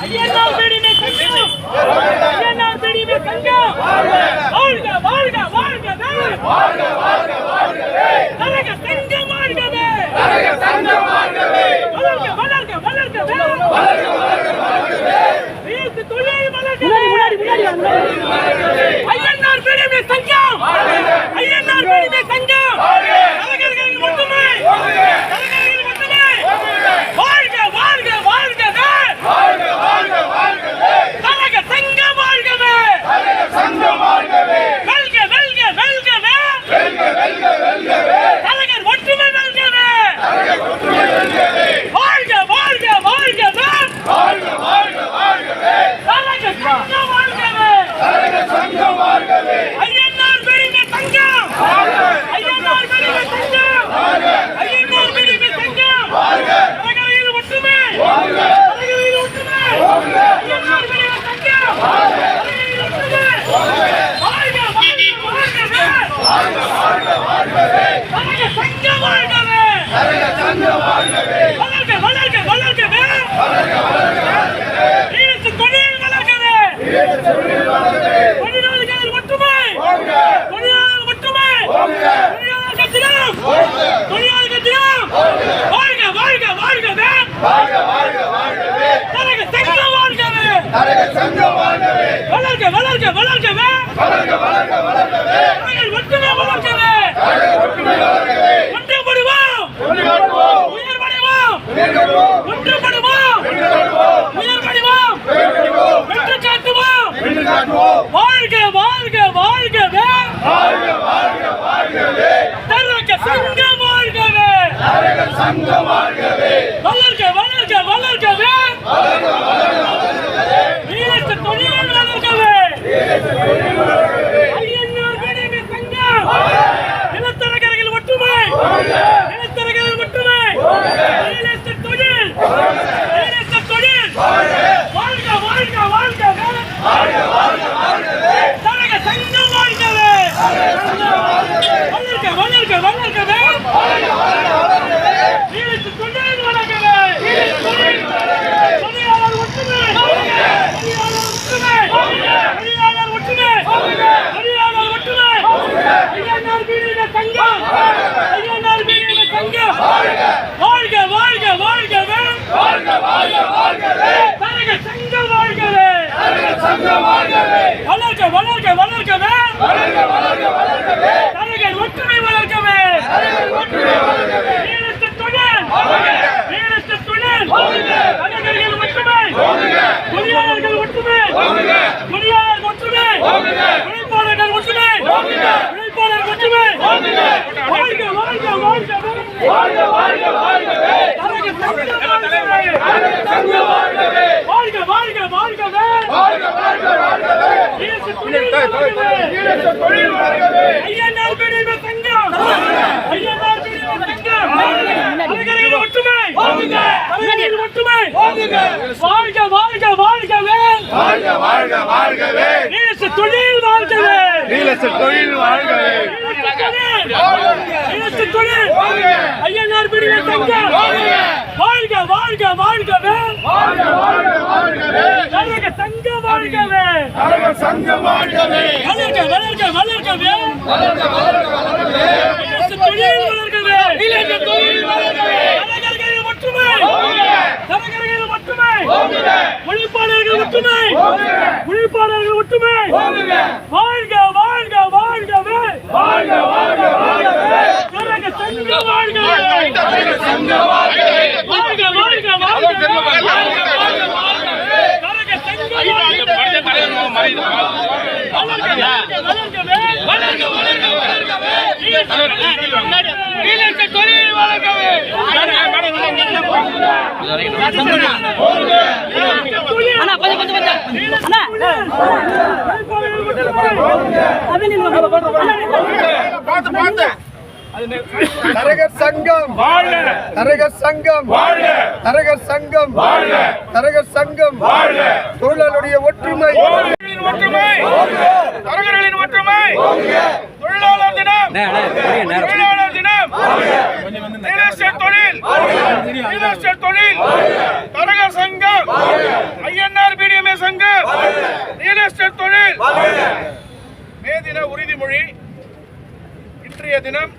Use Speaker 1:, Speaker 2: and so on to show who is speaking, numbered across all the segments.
Speaker 1: ஐயனார் பிடிமை சங்கம் ஐயனார் பிடிமை சங்கம் வாழ்க வாழ்க வாழ்கவே வாழ்க வாழ்க. வாழ்கவே நரக சங்கம் வாழ்கவே நரக சங்கம் வாழ்கவே வளர்க வளர்க வளர்கவே வளர்க வளர்க வாழ்கவே வீட்டு தொழில் வளர்கவே முன்னாடி முன்னாடி ஐயனார் பிடிமை சங்கம் ஐயனார் பிடிமை சங்கம் நரகர்கள் ஒற்றுமை நரகர்கள் ஒற்றுமை வாழ்க வாழ்க வாழ்கவே கனக சங்கம் வாழ்கவே வெல்க வெல்க வெல்கவே கனகர் ஒற்றுமை வெல்கவே வாழ்க வாழ்க வாழ்கவே கனக சங்கம் வாழ்கவே ஐயனார் பெருமை சங்கம் ஐயனார் பெருமை சங்கம் ஐயனார் பெருமை சங்கம் கனகரில் ஒற்றுமை கனகரில் ஒற்றுமை ஐயனார் பெருமை சங்கம் கனகரில் ஒற்றுமை வாழ்க வாழ்க வாழ்கவே கனக சங்கம் வாழ்கவே வளர்க வளர்க வளர்கவே ஈழத்து தொழில் வளர்கவே தொழிலாளர்கள் ஒற்றுமை தொழிலாளர் ஒற்றுமை தொழிலாளர் கட்சியம் தொழிலாளர் கட்சியம் வாழ்க வாழ்க வாழ்கவே கனக சங்கம் வாழ்கவே வளர்க வளர்க வளர்கவே கனகர் ஒற்றுமை வளர்கவே ஒன்றுபடுவோம். உயர்வடைவோம் ஒன்றுபடுவோம். உயர்வடைவோம் காட்டுவோம். வாழ்க வாழ்க வாழ்கவே. தரக சங்கம் வாழ்கவே வளர்க வளர்கவே ஈழத்து தொழில் வளர்கவே ஐயனார் விடுவி சங்கம் நிலத்தரகர்கள் ஒற்றுமை நிலத்தரகர்கள் ஒற்றுமை ஈழத்து தொழில் ஈழத்து தொழில் வாழ்க வாழ்க வாழ்கவே தரக சங்கம் வாழ்கவே வளர்க வளர்க வளர்கவே ஈழத்து தொழில் வளர்கவே தொழிலாளர் ஒற்றுமை தொழிலாளர் ஒற்றுமை தொழிலாளர் ஒற்றுமை தொழிலாளர் ஒற்றுமை ஐயனார் வீடின சங்கம் ஐயனார் வீடின சங்கம் வாழ்க வாழ்க வாழ்கவே தரக சங்கம் வாழ்கவே வளர்க வளர்க வளர்கவே தரகர் ஒற்றுமை வளர்கவே ஈழத்து தொழில் ஈழத்து தொழில் தரகர்கள் ஒற்றுமை. தொழிலாளர்கள் ஒற்றுமை. தொழிலாளர் ஒற்றுமை. உழைப்பாளர்கள் ஒற்றுமை. உழைப்பாளர் ஒற்றுமை. வாழ்க வாழ்க வாழ்கவே. தரக சங்கம். வாழ்கவே வாழ்க வாழ்க வாழ்கவே. ஈழத்து தொழில் வளர்கவே ஐயனார் பிரிவு சங்கம். ஐயனார் வாழ்க வாழ்க வாழ்கவே. ஈழத்து தொழில் வாழ்கவே. ஈழத்து தொழில் ஈழத்து தொழில் ஐயனார் பிரிவு சங்கம் வாழ்க வாழ்க வாழ்கவே. அழக சங்கம் வாழ்கவே வளர்க வளர்க வளர்கவே. தொழில் வளர்கவே. ஈழத்து தொழில் வளர்கவே. கலைஞர்கள் ஒற்றுமை. கலைஞர்கள் ஒற்றுமை. ஒளிப்பாளர்கள் ஒற்றுமை. ஒளிப்பாளர்கள் ஒற்றுமை. வாழ்க வாழ்க வாழ்கவே. வாழ்க வாழ்க வாழ்கவே. கரக சங்க வாழ்கவே. வாழ்க வாழ்க
Speaker 2: அண்ணா கொஞ்சம் கொஞ்சம் கொஞ்சம். அண்ணா.
Speaker 3: தரகர் சங்கம்.
Speaker 4: வாழ்க
Speaker 3: தரகர் சங்கம்.
Speaker 4: வாழ்க
Speaker 3: தரகர் சங்கம்.
Speaker 4: வாழ்க
Speaker 3: தரகர் சங்கம்.
Speaker 4: வாழ்க
Speaker 3: தொழிலாளருடைய ஒற்றுமை.
Speaker 4: தொழிலாளர்களின் ஒற்றுமை. தரகர்களின் ஒற்றுமை. தொழிலாளர் தினம். தொழிலாளர் தினம். தொழில். தொழில். தரகர் சங்கம். ஐஎன்ஆர் பிடிஎம்ஏ சங்கம். ரியல் எஸ்டேட் தொழில். மே தின உறுதிமொழி. இன்றைய தினம்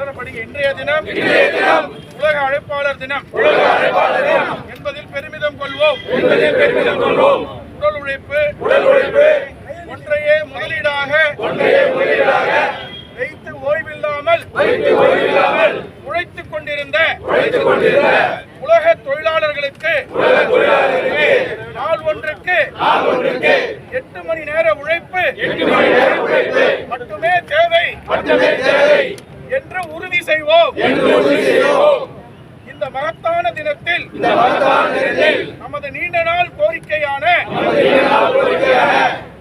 Speaker 4: எல்லாரும் இன்றைய தினம் இன்றைய தினம் உலக அழைப்பாளர் தினம் உலக அழைப்பாளர் தினம் என்பதில் பெருமிதம் கொள்வோம். என்பதில் பெருமிதம் கொள்வோம் உடல் உழைப்பு உடல் உழைப்பு ஒன்றையே முதலீடாக ஒன்றையே முதலீடாக வைத்து ஓய்வில்லாமல் வைத்து ஓய்வில்லாமல் உழைத்துக் கொண்டிருந்த உழைத்துக் கொண்டிருந்த உலக தொழிலாளர்களுக்கு உலக தொழிலாளர்களுக்கு நாள் ஒன்றுக்கு நாள் ஒன்றுக்கு எட்டு மணி நேர உழைப்பு எட்டு மணி செய்வோம். இந்த மகத்தான தினத்தில் நமது நீண்ட நாள் கோரிக்கையான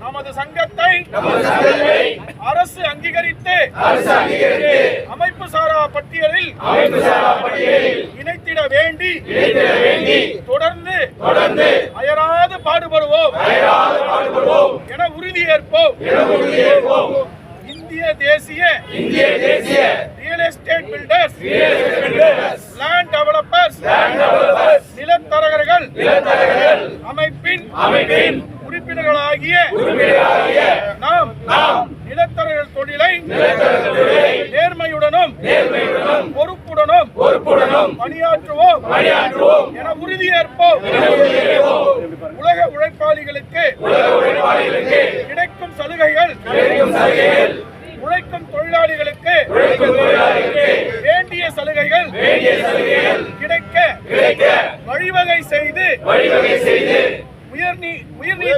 Speaker 4: நமது சங்கத்தை அரசு அங்கீகரித்து அமைப்பு சாரா பட்டியலில் இணைத்திட வேண்டி தொடர்ந்து தொடர்ந்து அயராது பாடுபடுவோம். என உறுதியேற்போம். இந்திய தேசிய இந்திய தேசிய real estate builders real estate builders land developers land developers நிலத்தரகர்கள் அமைப்பின் அமைப்பின் உறுப்பினர்களாகிய உறுப்பினர்களாகிய நாம் நாம் நிலத்தரகர் தொழிலை நேர்மையுடனும் நேர்மையுடனும் பொறுப்புடனும் பொறுப்புடனும் பணியாற்றுவோம் பணியாற்றுவோம் என உறுதியேற்போம். உலக உழைப்பாளிகளுக்கு உலக உழைப்பாளிகளுக்கு கிடைக்கும் சலுகைகள் கிடைக்கும் சலுகைகள். உழைக்கும் தொழிலாளிகளுக்கு வேண்டிய சலுகைகள் வேண்டிய சலுகைகள் கிடைக்க கிடைக்க வழிவகை செய்து வழிவகை செய்து உயர் நீ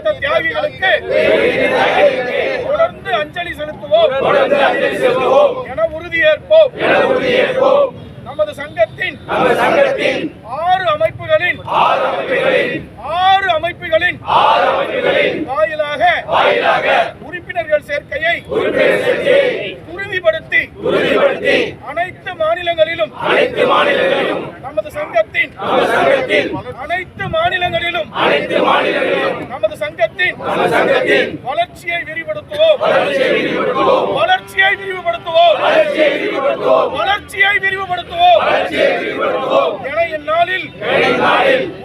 Speaker 4: நீத்த தியாகிகளுக்கு தொடர்ந்து அஞ்சலி செலுத்துவோம். என உறுதியேற்போம். நமது சங்கத்தின் ஆறு அமைப்புகளின் ஆறு அமைப்புகளின் வாயிலாக உறுப்பினர்கள் சேர்க்கையை உறுதிப்படுத்தி அனைத்து மாநிலங்களிலும் அனைத்து மாநிலங்களிலும் நமது சங்கத்தின் அனைத்து மாநிலங்களிலும் சங்கத்தின் வளர்ச்சியை விரிவுபடுத்துவோம். வளர்ச்சியை விரிவுபடுத்துவோம். வளர்ச்சியை விரிவுபடுத்துவோம். என இந்நாளில்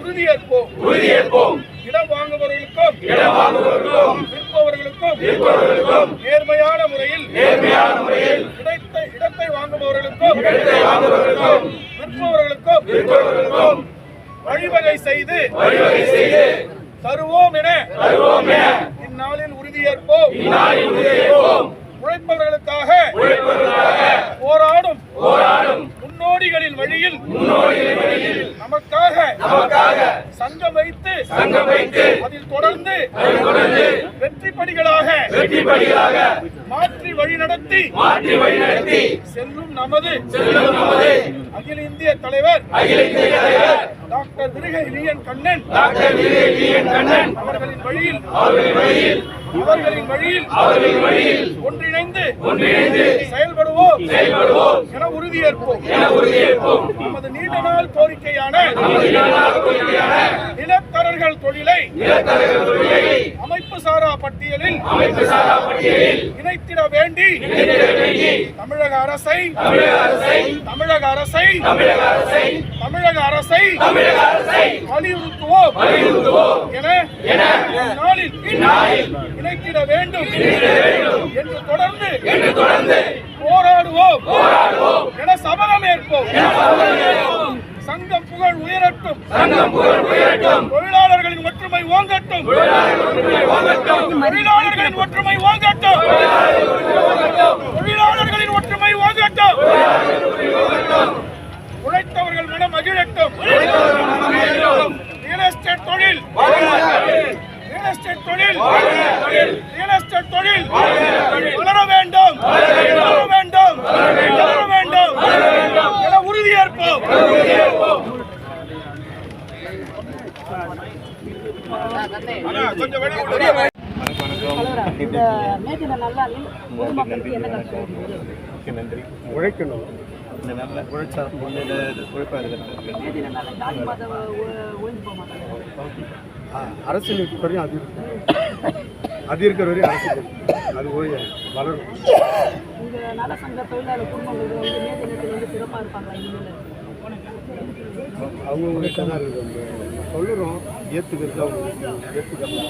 Speaker 4: உறுதியேற்போம். உறுதியேற்போம். இடம் வாங்குபவர்களுக்கும் இடம் வாங்குபவர்களுக்கும் விற்பவர்களுக்கும் விற்பவர்களுக்கும் நேர்மையான முறையில் நேர்மையான முறையில் கிடைத்த இடத்தை வாங்குபவர்களுக்கும் இடத்தை வாங்குபவர்களுக்கும் விற்பவர்களுக்கும் விற்பவர்களுக்கும் வழிவகை செய்து வழிவகை செய்து தருவோம் என தருவோம் என இந்நாளில் உறுதியேற்போம். இந்நாளில் உறுதியேற்போம். உழைப்பவர்களுக்காக உழைப்பவர்களுக்காக போராடும் போராடும் முன்னோடிகளின் வழியில் முன்னோடிகளின் வழியில் நமக்காக நமக்காக சங்கம் வைத்து சங்கம் வைத்து அதில் தொடர்ந்து தொடர்ந்து வெற்றி படிகளாக வெற்றி படிகளாக மாற்றி வழி நடத்தி மாற்றி வழி நடத்தி செல்லும் நமது செல்லும் நமது அகில இந்திய தலைவர். அகில இந்திய தலைவர். Doctor Virugai V N Kannan. Doctor Virugai V N Kannan. அவர்களின் வழியில். அவர்களின் வழியில். அவர்களின் வழியில். அவர்களின் வழியில். ஒன்றிணைந்து ஒன்றிணைந்து செயல்படுவோம். செயல்படுவோம். என உறுதியேற்போம் என உறுதியேற்போம் நமது நீண்ட நாள் கோரிக்கையான நிலத்தரர்கள் தொழிலை நிலத்தரர்கள் தொழிலை அமைப்பு சாரா பட்டியலில் அமைப்பு சாரா பட்டியலில் இணைத்திட வேண்டி தமிழக அரசை தமிழக அரசை தமிழக அரசை தமிழக அரசை தமிழக அரசை தமிழக அரசை வலியுறுத்துவோம் வலியுறுத்துவோம் என இணைத்திட வேண்டும். என்று தொடர்ந்து என்று தொடர்ந்து போராடுவோம். போராடுவோம். என சபதம் ஏற்போம். சங்கம் புகழ் உயரட்டும். சங்கம் புகழ் உயரட்டும். தொழிலாளர்களின் ஒற்றுமை ஓங்கட்டும். தொழிலாளர்களின் ஒற்றுமை ஓங்கட்டும் தொழிலாளர்களின் ஒற்றுமை ஓங்கட்டும் உழைத்தவர்கள் மகிழட்டும் ரியல் எஸ்டேட் தொழில். ரியல் எஸ்டேட் தொழில். ரியல் எஸ்டேட் தொழில். வளர வேண்டும். வளர வேண்டும். வளர வேண்டும். என உறுதியேற்போம். கொஞ்சம்
Speaker 5: நன்றி.
Speaker 3: உழைக்கணும்.
Speaker 5: இந்த நல்ல உழைச்சார் முன்னிலை உழைப்பாக இருக்கிறாங்க
Speaker 3: அரசியல் இருக்கிற வரையும் அது அது இருக்கிற வரையும் அரசியல் அது ஓய வளரும்.
Speaker 2: இந்த நல சங்க
Speaker 3: இருக்குது சொல்லுறோம் ஏற்றுக்கிறது அவங்க ஏற்றுக்கலாம்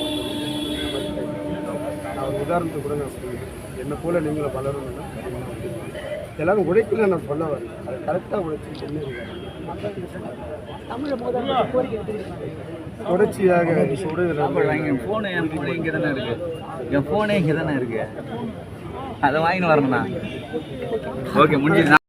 Speaker 3: நான் உதாரணத்துக்கு கூட நான் சொல்லுவேன் என்னை போல நீங்களும் வளரணும்னா எல்லாரும் உழைக்கல நான் சொல்ல வரேன் அது கரெக்டாக உழைச்சி என்ன
Speaker 2: தமிழை முதல்வர்
Speaker 3: தொடர்ச்சியாக
Speaker 6: ஃபோனு என் ஃபோனு இங்கே தானே இருக்கு. என் ஃபோனே இங்கே தானே இருக்கு. அதை வாங்கின்னு வரணுண்ணா ஓகே முடிஞ்சது